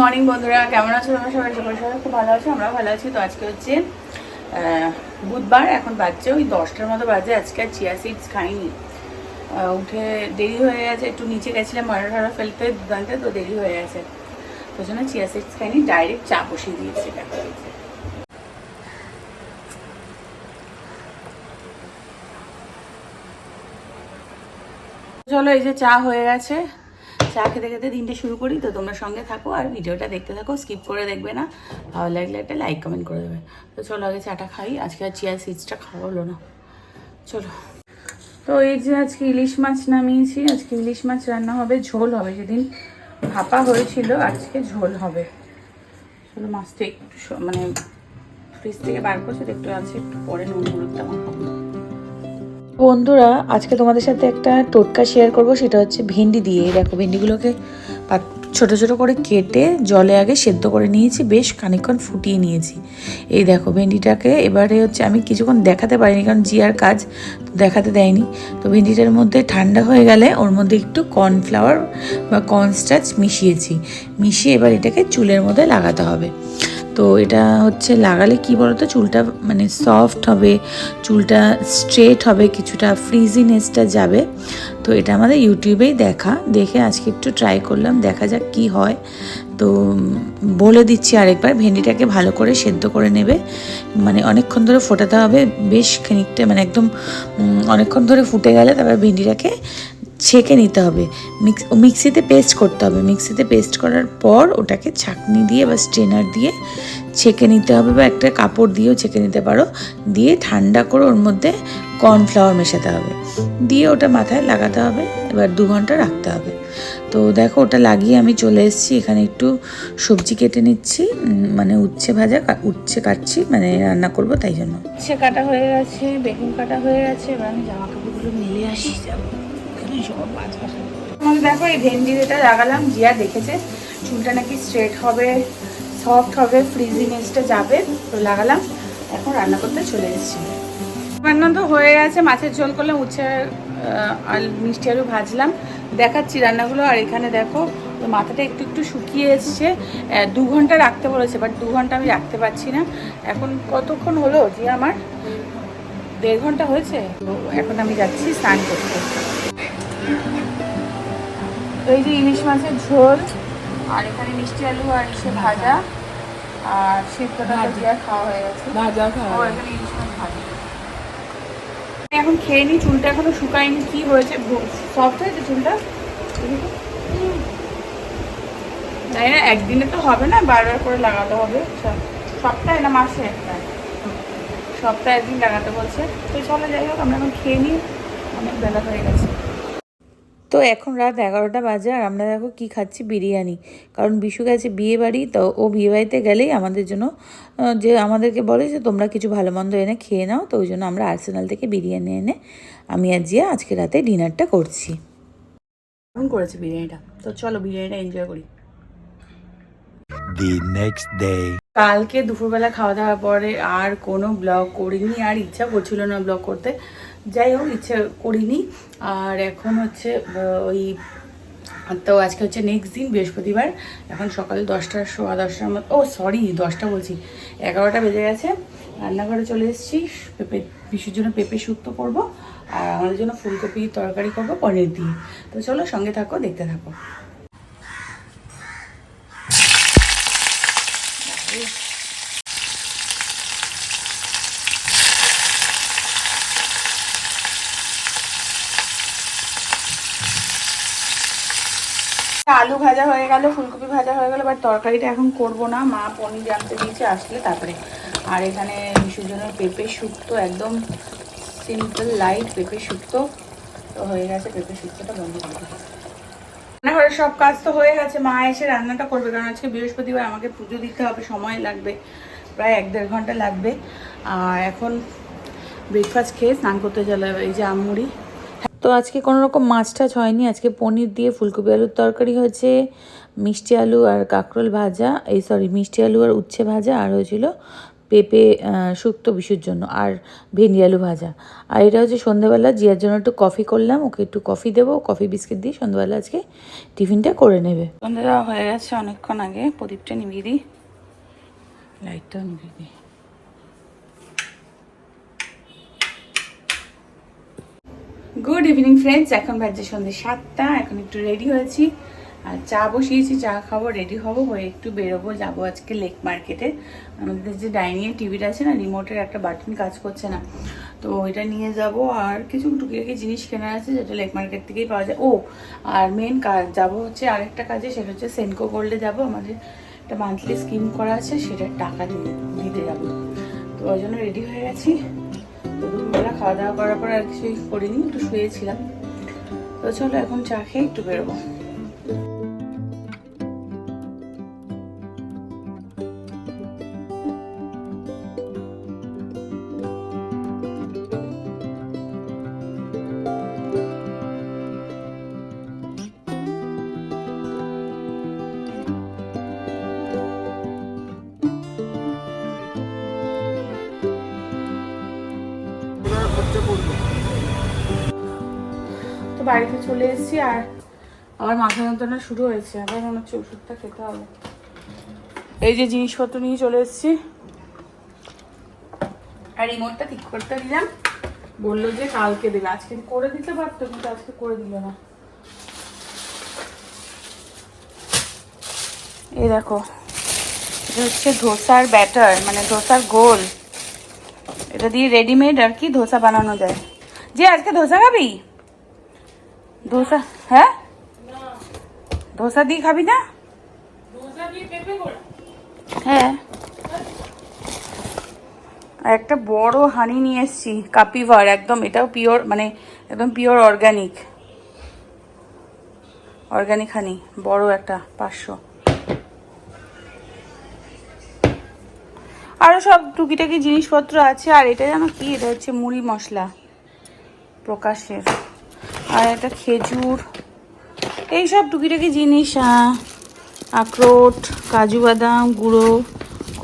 Morning বন্ধুরা। কেমন আছো তোমরা সবাই? সবাই সবাই খুব ভালো আছো আমরা ভালো আছি। তো আজকে হচ্ছে বুধবার, এখন বাজছে ওই দশটার মতো বাজে। আজকে আর চিয়া সিডস খাইনি। উঠে দেরি হয়ে গেছে, একটু নিচে গেছিলাম ময়রা ঠরা ফেলতে দুধানতে তো দেরি হয়ে গেছে। তো জন্য চিয়া সিডস খাইনি, ডাইরেক্ট চা বসিয়ে দিয়েছি চলো, এই যে চা হয়ে গেছে। চা খেতে খেতে দিনটা শুরু করি, তো তোমরা সঙ্গে থাকো আর ভিডিওটা দেখতে থাকো স্কিপ করে দেখবে না। ভালো লাগলে একটা লাইক কমেন্ট করে দেবে। তো চলো আগে চাটা খাই, আজকে আর চিয়া সিডসটা খাওয়া হলো না। চলো। তো এই যে আজকে ইলিশ মাছ নামিয়েছি, আজকে ইলিশ মাছ রান্না হবে, ঝোল হবে সেদিন ভাপা হয়েছিল, আজকে ঝোল হবে। চলো মাছটা একটু মানে ফ্রিজ থেকে বার করছে একটু আছে, একটু পরে নুন হলুদটা মাখাবো। বন্ধুরা, আজকে তোমাদের সাথে একটা টোটকা শেয়ার করব, সেটা হচ্ছে ভেন্ডি দিয়ে। দেখো, ভেন্ডিগুলোকে ছোট ছোট করে কেটে জলে আগে সেদ্ধ করে নিয়েছি, বেশ খানিকক্ষণ ফুটিয়ে নিয়েছি। এই দেখো, ভেন্ডিটাকে এবারে হচ্ছে আমি কিছুক্ষণ দেখাতে পারিনি, কারণ জিয়ার কাজ দেখাতে দেয়নি। তো ভেন্ডিটার মধ্যে ঠান্ডা হয়ে গেলে ওর মধ্যে একটু কর্নফ্লাওয়ার বা কর্নস্টাচ মিশিয়েছি। মিশিয়ে এবার এটাকে চুলের মধ্যে লাগাতে হবে। তো এটা হচ্ছে লাগালে কি বলতো? চুলটা মানে সফট হবে, চুলটা স্ট্রেট হবে, কিছুটা ফ্রিজিনেসটা যাবে। তো এটা আমাদের ইউটিউবেই দেখা। দেখে আজকে একটু ট্রাই করলাম, দেখা যাক কি হয়। তো বলে দিচ্ছি আরেকবার, ভেন্ডিটাকে ভালো করে সেদ্ধ করে নেবে। মানে অনেকক্ষণ ধরে ফোটাতে হবে, বেশ খানিকটা মানে একদম অনেকক্ষণ ধরে ফুটে গেলে তারপর ভেন্ডিটাকে ছেঁকে নিতে হবে। মিক্স মিক্সিতে পেস্ট করতে হবে। মিক্সিতে পেস্ট করার পর ওটাকে ছাঁকনি দিয়ে বা স্ট্রেনার দিয়ে ছেঁকে নিতে হবে বা একটা কাপড় দিয়েও ছেঁকে নিতে পারো। দিয়ে ঠান্ডা করে ওর মধ্যে কর্নফ্লাওয়ার মেশাতে হবে। দিয়ে ওটা মাথায় লাগাতে হবে। এবার দু ঘণ্টা রাখতে হবে। তো দেখো ওটা লাগিয়ে আমি চলে এসেছি। এখানে একটু সবজি কেটে নিচ্ছি। মানে উচ্ছে ভাজা উচ্ছে কাটছি। মানে রান্না করব তাই জন্য। উচ্ছে কাটা হয়ে গেছে, বেগুন কাটা হয়ে গেছে। এবার আমি জামা কাপড়গুলো মেলে আসি। যাব। সব বাজ আমাকে দেখো, এই ভেন্ডি যেটা লাগালাম, জিয়া দেখেছে, চুলটা নাকি স্ট্রেট হবে সফট হবে ফ্রিজিনেসটা যাবে, তো লাগালাম। এখন রান্না করতে চলে এসেছি। রান্না তো হয়ে গেছে, মাছের ঝোল করলাম, উচ্ছে আর মিষ্টি আলু ভাজলাম। দেখাচ্ছি রান্নাগুলো, আর এখানে দেখো, মাথাটা একটু একটু শুকিয়ে এসছে। দু ঘণ্টা রাখতে বলেছে বাট দু ঘণ্টা আমি রাখতে পারছি না। এখন কতক্ষণ হলো যে আমার? দেড় ঘণ্টা হয়েছে? এখন আমি যাচ্ছি, স্নান করতে। এই যে ইলিশ মাছের ঝোল আর এখানে মিষ্টি আলু আর ইসে ভাজা আর সিদ্ধটা দিয়ে খাওয়া হয়ে গেছে। ভাজা ও খাওয়া এখানে ইলিশ মাছ ভাজা। এখন খেয়ে নি চুলটা এখনও শুকায়নি কি হয়েছে? সফট হয়েছে চুলটা? তাই না একদিনে তো হবে না বারবার করে লাগাতে হবে। সপ্তাহে না মাসে একটা। সপ্তাহে একদিন লাগাতে বলছে। তো চলো যাই হোক আমরা এখন খেয়ে নিই অনেক বেলা হয়ে গেছে। তো এখন রাত এগারোটা বাজে আর আমরা দেখো কি খাচ্ছি বিরিয়ানি। কারণ বিশু গেছে বিয়ে বাড়ি, তো ও বিয়ে বাড়িতে গেলেই আমাদের জন্য যে আমাদেরকে বলে যে তোমরা কিছু ভালো মন্দ এনে খেয়ে নাও, তো ওই জন্য আমরা আর্সেনাল থেকে বিরিয়ানি এনে আমি আর জিয়া আজকে রাতে ডিনারটা করছি। করেছে বিরিয়ানিটা? তো চলো বিরিয়ানিটা এনজয় করি। The next day. কালকে দুপুরবেলা খাওয়া দাওয়ার পরে আর কোনো ব্লগ করিনি, আর ইচ্ছা করছিল না ব্লগ করতে। যাই হোক, ইচ্ছে করিনি। আর এখন হচ্ছে ওই, তো আজকে হচ্ছে নেক্সট দিন, বৃহস্পতিবার। এখন সকাল দশটার সোয়া দশটার মতো ও সরি দশটা বলছি। এগারোটা বেজে গেছে। রান্নাঘরে চলে এসেছি। পেঁপে, বিশুর জন্য পেঁপে শুক্তো করব, আর আমাদের জন্য ফুলকপি তরকারি করব পনির দিয়ে তো চলো সঙ্গে থাকো, দেখতে থাকো। আলু ভাজা হয়ে গেল, ফুলকপি ভাজা হয়ে গেল বাট তরকারিটা এখন করব না। মা পনির আনতে দিয়েছে, আসলে তারপরে। আর এখানে জন্য পেঁপে শুক্তো, একদম সিম্পল লাইট পেঁপে শুক্তো। তো হয়ে গেছে পেঁপে শুক্তোটা বন্ধ করে। রান্নাঘরের সব কাজ তো হয়ে গেছে, মা এসে রান্নাটা করবে, কারণ আজকে বৃহস্পতিবার আমাকে পুজো দিতে হবে, সময় লাগবে, প্রায় এক দেড় ঘণ্টা লাগবে। আর এখন ব্রেকফাস্ট খেয়ে স্নান করতে চলে এই যে আমুড়ি তো আজকে কোনো রকম মাছ টাছ হয়নি, আজকে পনির দিয়ে ফুলকপি আলুর তরকারি হয়েছে, মিষ্টি আলু আর কাঁকরোল ভাজা, এই সরি মিষ্টি আলু আর উচ্ছে ভাজা, আর হয়েছিল পেঁপে শুক্তো বিশুর জন্য আর ভেন্ডি আলু ভাজা। আর এটা হচ্ছে সন্ধ্যাবেলা, জিয়ার জন্য একটু কফি করলাম, ওকে একটু কফি দেবো কফি বিস্কিট দিয়ে সন্ধ্যাবেলা আজকে টিফিনটা করে নেবে। সন্ধ্যে হয়ে গেছে অনেকক্ষণ আগে, প্রদীপটা নিভিয়ে দিই। লাইটটাও নিভিয়ে দিই। গুড ইভিনিং ফ্রেন্ডস এখন বাজে সন্ধ্যে সাতটা, এখন একটু রেডি হয়েছি। আর চা বসিয়েছি, চা খাব রেডি হব, হয়ে একটু বেরোবো, যাব আজকে লেক মার্কেটে আমাদের যে ডাইনিংয়ের টিভিটা আছে না রিমোটের একটা বাটন কাজ করছে না। তো ওইটা নিয়ে যাব আর কিছু টুকিটাকি জিনিস কেনার আছে, যেটা লেক মার্কেট থেকেই পাওয়া যায়। ও, আর মেন কাজ, যাব হচ্ছে আরেকটা কাজে, সেটা হচ্ছে সেনকো গোল্ডে যাব। আমাদের একটা মান্থলি স্কিম করা আছে সেটার টাকা দিতে দিতে যাব। তো ওই জন্য রেডি হয়ে গেছি। তো দুপুরবেলা খাওয়া দাওয়া করার পর আর কিছুই করিনি, একটু শুয়েছিলাম। তো চলো এখন চা খেয়ে একটু বেরোবো। বাড়িতে চলে এসেছি আর আবার মাথা যন্ত্রণা শুরু হয়েছে। আবার মনে হচ্ছে ওষুধটা খেতে হবে। এই যে জিনিসপত্র নিয়ে চলে এসেছি। আর রিমোটটা ঠিক করতে দিলাম। বলল যে কালকে দেবে। আজকে করে দিতে পারতো, কিন্তু আজকে করে দিল না। এই দেখো, এটা হচ্ছে ধোসার ব্যাটার মানে ধোসার গোল। এটা দিয়ে রেডিমেড আর কি ধোসা বানানো যায়। যে আজকে ধোসা খাবি? ধোসা হ্যাঁ? ধোসা দিয়ে খাবি না? হ্যাঁ। একটা বড় হানি নিয়ে এসছি, কাপিভার, একদম এটাও পিওর মানে একদম পিওর অর্গানিক অর্গানিক হানি বড় একটা, পাঁচশো। আরও সব টুকিটাকি জিনিসপত্র আছে, আর এটা যেন কি? এটা হচ্ছে মুড়ি মশলা, প্রকাশের। আর এটা খেজুর। এইসব টুকিটাকি জিনিস আখরোট, কাজু বাদাম, গুঁড়ো,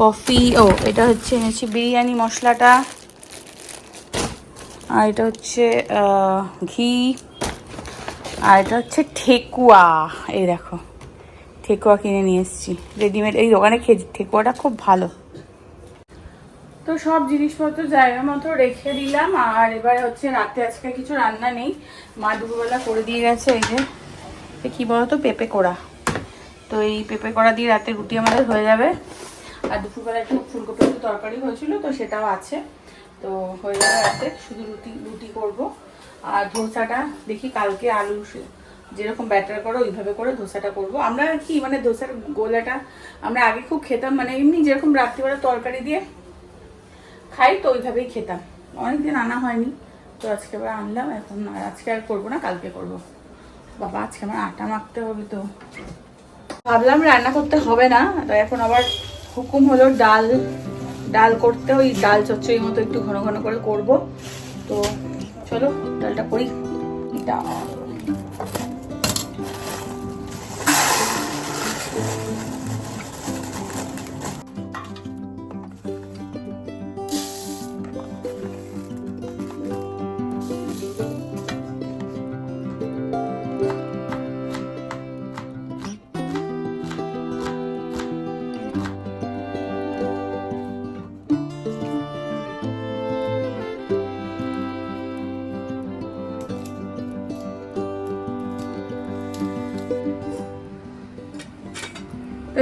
কফি, ও, এটা হচ্ছে এনেছি বিরিয়ানি মশলাটা। আর এটা হচ্ছে ঘি। আর এটা হচ্ছে ঠেকুয়া। এই দেখো, ঠেকুয়া কিনে নিয়ে এসেছি। রেডিমেড এই দোকানে খেয়ে ঠেকুয়াটা খুব ভালো। তো সব জিনিসপত্র জায়গা মতো রেখে দিলাম, আর এবার হচ্ছে রাতে আজকে কিছু রান্না নেই। মা দুপুরবেলা করে দিয়ে গেছে এই যে কি বলতো, পেঁপে কোড়া। তো এই পেঁপে কোড়া দিয়ে রাতে রুটি আমাদের হয়ে যাবে। আর দুপুরবেলা একটু ফুলকপি একটু তরকারি হয়েছিল, তো সেটাও আছে। তো হয়ে যাবে রাতে, শুধু রুটি রুটি করব। আর ধোসাটা, দেখি কালকে আলু যেরকম ব্যাটার করো, ওইভাবে করে ধোসাটা করব। আমরা কি মানে ধোসার গোলাটা আমরা আগে খুব খেতাম মানে এমনি যেরকম রাত্রিবেলা তরকারি দিয়ে খাই তো ওইভাবেই খেতাম। অনেকদিন আনা হয়নি, তো আজকে আবার আনলাম, এখন আর আজকে আর করব না, কালকে করব। বাবা, আজকে আমার আটা মাখতে হবে তো। ভাবলাম রান্না করতে হবে না, তো এখন আবার হুকুম হলো ডাল ডাল করতে, ওই ডাল চচ্চড়ির মতো একটু ঘন ঘন করে করব। তো চলো, ডালটা করি। ডাল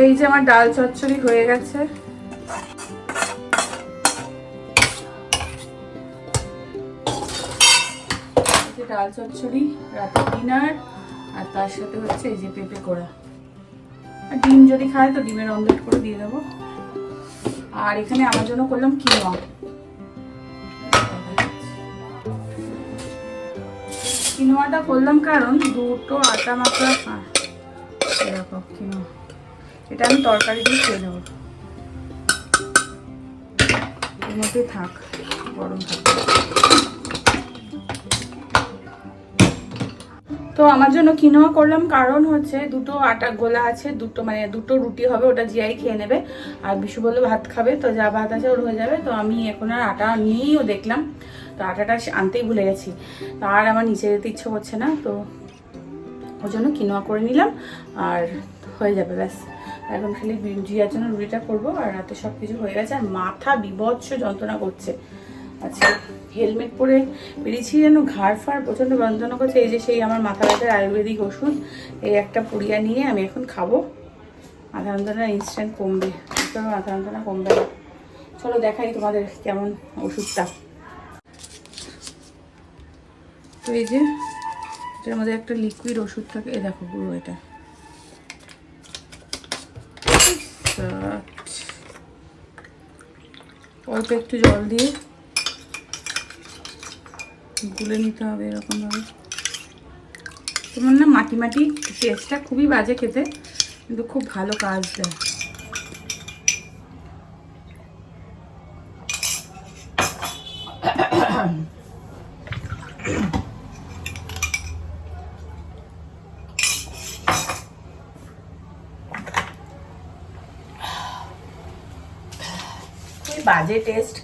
এই যে আমার ডাল চচ্চড়ি হয়ে গেছে। ডাল চচ্চড়ি রাতের ডিনার, আর তার সাথে হচ্ছে এই যে পেঁপে কোড়া। আর ডিম যদি খায় তো ডিমের অমলেট করে দিয়ে দেবো। আর এখানে আমার জন্য করলাম কিনোয়া কিনোয়াটা করলাম কারণ দুটো আটা হ্যাঁ এরকম কিনোয়া এটা আমি তরকারি দিয়ে খেয়ে নেব। এর মধ্যেই থাক, গরম থাক। তো আমার জন্য কিনোয়া করলাম, কারণ হচ্ছে দুটো আটা গোলা আছে, দুটো মানে দুটো রুটি হবে, ওটা জিয়াই খেয়ে নেবে। আর বিশু বলল ভাত খাবে, তো যা ভাত আছে ওর হয়ে যাবে। তো আমি এখন আর আটা নিয়েইও দেখলাম। তো আটাটা আনতেই ভুলে গেছি। তো আর আমার নিচে যেতে ইচ্ছে করছে না, তো ওর জন্য কিনোয়া করে নিলাম, আর হয়ে যাবে, ব্যাস। এখন খালি জিয়ার জন্য রুটিটা করব, আর রাতে সব কিছু হয়ে গেছে, আর মাথা বিভৎস যন্ত্রণা করছে। আচ্ছা হেলমেট পরে বেরিয়েছি যেন ঘাড় ফাড় প্রচণ্ড যন্ত্রণা করছে, এই যে সেই আমার মাথা ব্যথার আয়ুর্বেদিক ওষুধ, এই একটা পুড়িয়া নিয়ে আমি এখন খাব। মাথা যন্ত্রণা ইনস্ট্যান্ট কমবে, তো মাথা যন্ত্রণা কমবে না। চলো দেখাই তোমাদের কেমন ওষুধটা। তো এই যে এটার মধ্যে একটা লিকুইড ওষুধ থাকে, এই দেখো পুরো এটা ইস, অল্প একটু জল দিয়ে গুলে নিতে হবে এরকমভাবে। তোমার না মাটি মাটি টেস্টটা খুবই বাজে খেতে, কিন্তু খুব ভালো কাজ দেয়। বাজে টেস্ট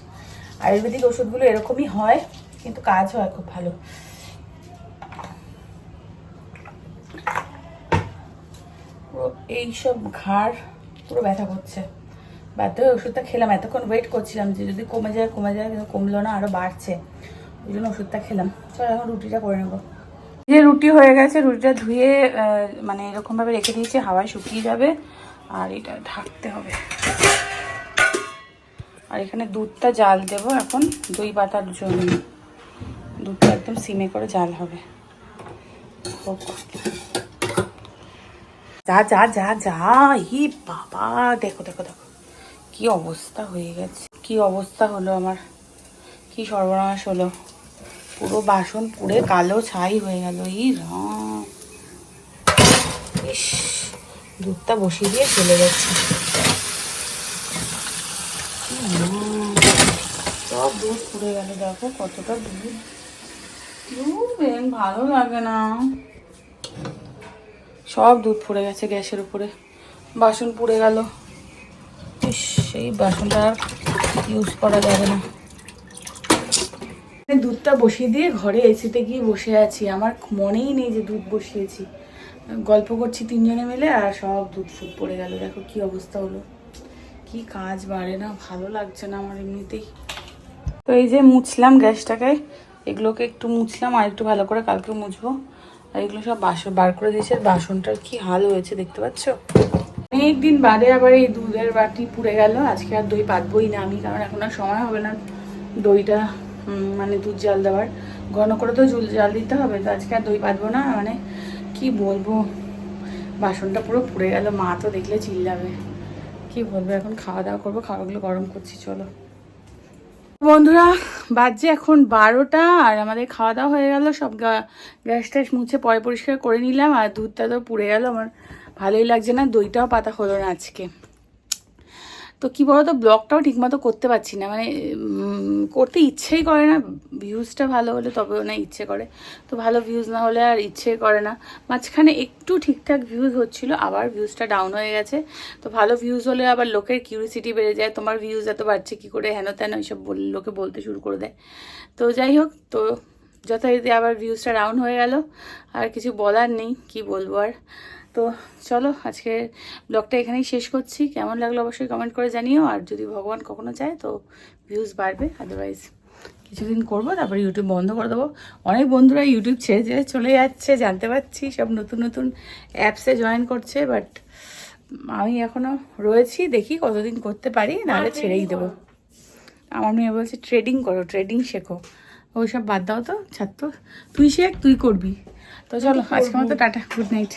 আয়ুর্বেদিক ওষুধগুলো এরকমই হয়, কিন্তু কাজ হয় খুব ভালো। এইসব ঘাড় পুরো ব্যথা করছে। বাধ্য হয়ে ওষুধটা খেলাম, এতক্ষণ ওয়েট করছিলাম যে যদি কমে যায় কমে যায়, কিন্তু কমলো না আরও বাড়ছে। ওই জন্য ওষুধটা খেলাম। চল এখন রুটিটা করে নেব। যে রুটি হয়ে গেছে, রুটিটা ধুয়ে মানে এরকমভাবে রেখে দিয়েছি, হাওয়ায় শুকিয়ে যাবে, আর এটা ঢাকতে হবে। আর এখানে দুধটা জাল দেব এখন দই পাতার জন্য দুধটা একদম সিমে করে জাল হবে। যা যা যা যা, ই বাবা, দেখো দেখো দেখো। কি অবস্থা হয়ে গেছে। কি অবস্থা হলো আমার। কি সর্বনাশ হলো। পুরো বাসন পুড়ে কালো ছাই হয়ে গেল। ই দুধটা বসিয়ে দিয়ে চলে যাচ্ছে হুম, সব দুধ গেল দেখো কতটা দুধ দুধ ভালো লাগে না। সব দুধ পড়ে গেছে গ্যাসের উপরে। বাসন পুড়ে গেল। সেই বাসনটা আর ইউজ করা যাবে না। দুধটা বসিয়ে দিয়ে ঘরে এসিতে গিয়ে বসে আছি। আমার মনেই নেই যে দুধ বসিয়েছি। গল্প করছি তিনজনে মিলে আর সব দুধ ফুট পড়ে গেল। দেখো কি অবস্থা হলো। কি কাজ বাড়ে না, ভালো লাগছে না আমার এমনিতেই। তো এই যে মুছলাম গ্যাসটাকে, এগুলোকে একটু মুছলাম আর একটু ভালো করে কালকে মুছবো। আর এগুলো সব বাসন বার করে দিয়েছে বাসনটার কি হাল হয়েছে দেখতে পাচ্ছ? অনেকদিন বাদে আবার এই দুধের বাটি পুড়ে গেল, আজকে আর দই পাতবই না আমি, কারণ এখন আর সময় হবে না দইটা মানে দুধ জাল দেওয়ার। ঘন করে তো জল জাল দিতে হবে, তো আজকে আর দই পাতবো না মানে কি বলব? বাসনটা পুরো পুড়ে গেল, মা তো দেখলে চিল্লাবে। কি বলব, এখন খাওয়া দাওয়া করব, খাওয়াগুলো গরম করছি, চলো। বন্ধুরা বাজছে এখন বারোটা আর আমাদের খাওয়া দাওয়া হয়ে গেল, সব গ্যাস ট্যাস মুছে পরে পরিষ্কার করে নিলাম আর দুধটা তো পুড়ে গেল, আমার ভালোই লাগছে না, দইটাও পাতা হলো না আজকে। তো কি বলতো ব্লগটাও ঠিকমতো করতে পারছি না। মানে করতে ইচ্ছেই করে না। ভিউজটা ভালো হলে তবেও না ইচ্ছে করে। তো ভালো ভিউজ না হলে আর ইচ্ছে করে না। মাঝখানে একটু ঠিকঠাক ভিউজ হচ্ছিল, আবার ভিউজটা ডাউন হয়ে গেছে। তো ভালো ভিউজ হলে আবার লোকের কিউরিসিটি বেড়ে যায়, তোমার ভিউজ এত বাড়ছে, কী করে হেন তেন এইসব বলে, লোকে বলতে শুরু করে দেয়। তো যাই হোক, তো যথারীতি আবার ভিউজটা ডাউন হয়ে গেল। আর কিছু বলার নেই, কি বলব আর। তো চলো আজকে ব্লগটা এখানেই শেষ করছি। কেমন লাগল অবশ্যই কমেন্ট করে জানিও। আর যদি ভগবান কখনো চায় তো ভিউজ বাড়বে আদারওয়াইজ কিছুদিন করব তারপরে ইউটিউব বন্ধ করে দেবো। অনেক বন্ধুরা ইউটিউব ছেড়ে ছেড়ে চলে যাচ্ছে জানতে পারছি সব নতুন নতুন অ্যাপসে জয়েন করছে বাট আমি এখনও রয়েছি দেখি কতদিন করতে পারি নাহলে ছেড়েই দেবো। আমার মেয়ে বলছে ট্রেডিং করো ট্রেডিং শেখো। ওইসব বাদ দাও তো ছাত্র। তুই শেখ তুই করবি। তো চলো আজকে মতো টাটা গুড নাইট